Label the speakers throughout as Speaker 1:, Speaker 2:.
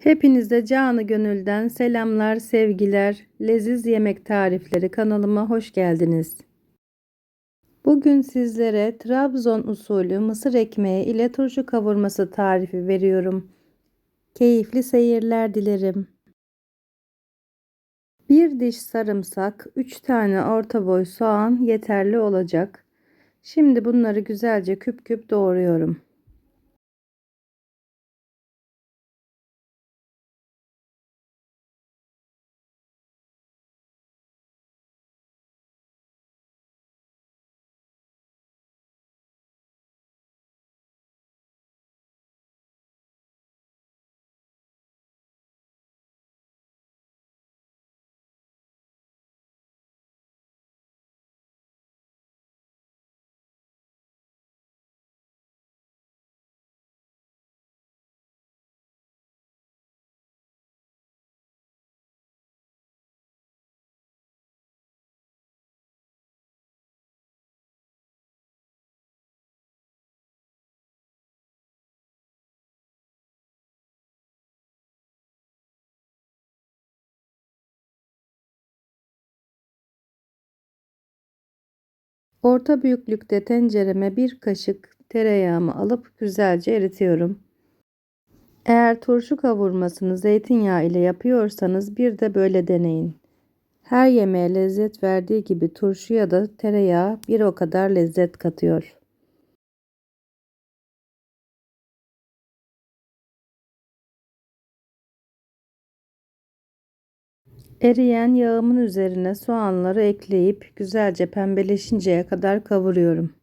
Speaker 1: Hepinize canı gönülden selamlar, sevgiler, leziz yemek tarifleri kanalıma hoş geldiniz. Bugün sizlere Trabzon usulü mısır ekmeği ile turşu kavurması tarifi veriyorum. Keyifli seyirler dilerim. Bir diş sarımsak, 3 tane orta boy soğan yeterli olacak. Şimdi bunları güzelce küp küp doğruyorum. Orta büyüklükte tencereme bir kaşık tereyağımı alıp güzelce eritiyorum. Eğer turşu kavurmasını zeytinyağı ile yapıyorsanız bir de böyle deneyin. Her yemeğe lezzet verdiği gibi turşuya da tereyağı bir o kadar lezzet katıyor. Eriyen yağımın üzerine soğanları ekleyip güzelce pembeleşinceye kadar kavuruyorum.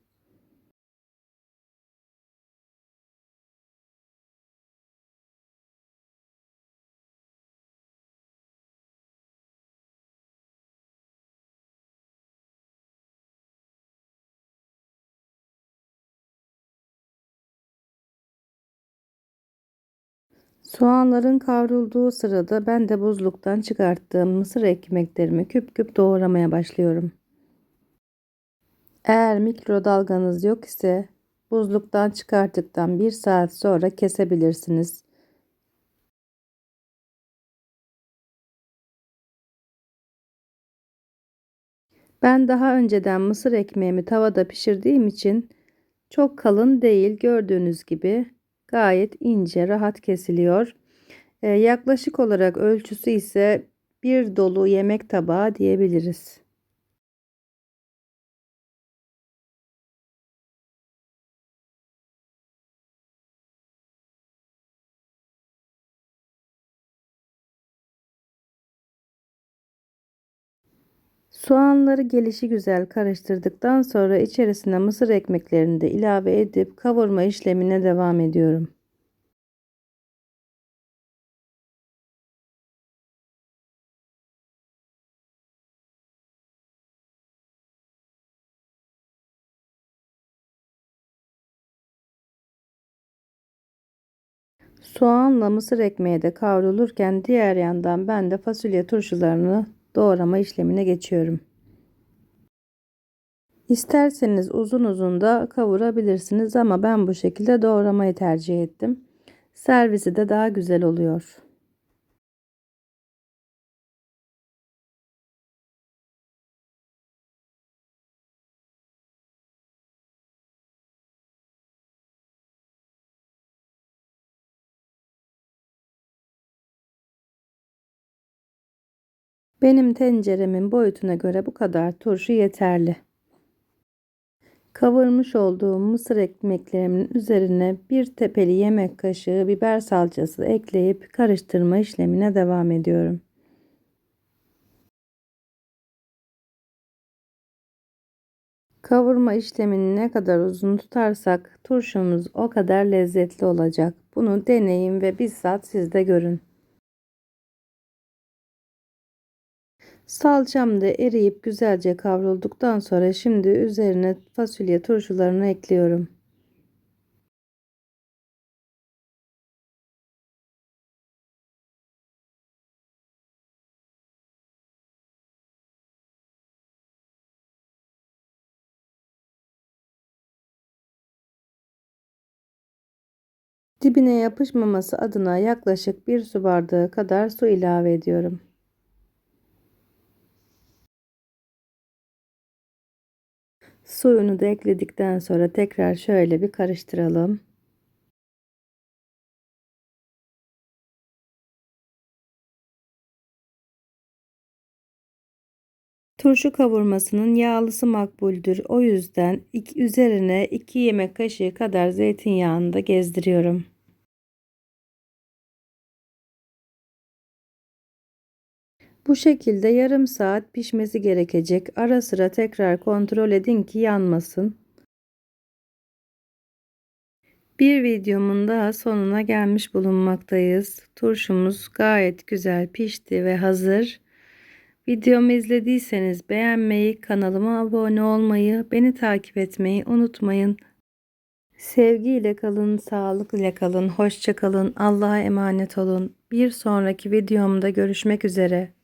Speaker 1: Soğanların kavrulduğu sırada ben de buzluktan çıkarttığım mısır ekmeklerimi küp küp doğramaya başlıyorum. Eğer mikrodalganız yok ise buzluktan çıkarttıktan bir saat sonra kesebilirsiniz. Ben daha önceden mısır ekmeğimi tavada pişirdiğim için çok kalın değil gördüğünüz gibi gayet ince rahat kesiliyor. Ee, yaklaşık olarak ölçüsü ise bir dolu yemek tabağı diyebiliriz. Soğanları gelişi güzel karıştırdıktan sonra içerisine mısır ekmeklerini de ilave edip kavurma işlemine devam ediyorum. Soğanla mısır ekmeği de kavrulurken diğer yandan ben de fasulye turşularını doğrama işlemine geçiyorum. İsterseniz uzun uzun da kavurabilirsiniz ama ben bu şekilde doğramayı tercih ettim. Servisi de daha güzel oluyor. Benim tenceremin boyutuna göre bu kadar turşu yeterli. Kavurmuş olduğum mısır ekmeklerimin üzerine bir tepeli yemek kaşığı biber salçası ekleyip karıştırma işlemine devam ediyorum. Kavurma işlemini ne kadar uzun tutarsak turşumuz o kadar lezzetli olacak. Bunu deneyin ve bizzat siz de görün. Salçam da eriyip güzelce kavrulduktan sonra şimdi üzerine fasulye turşularını ekliyorum. Dibine yapışmaması adına yaklaşık bir su bardağı kadar su ilave ediyorum. Suyunu da ekledikten sonra tekrar şöyle bir karıştıralım. Turşu kavurmasının yağlısı makbuldür. O yüzden iki, üzerine 2 yemek kaşığı kadar zeytinyağını da gezdiriyorum. Bu şekilde yarım saat pişmesi gerekecek. Ara sıra tekrar kontrol edin ki yanmasın. Bir videomun daha sonuna gelmiş bulunmaktayız. Turşumuz gayet güzel pişti ve hazır. Videomu izlediyseniz beğenmeyi, kanalıma abone olmayı, beni takip etmeyi unutmayın. Sevgiyle kalın, sağlıkla kalın, hoşça kalın, Allah'a emanet olun. Bir sonraki videomda görüşmek üzere.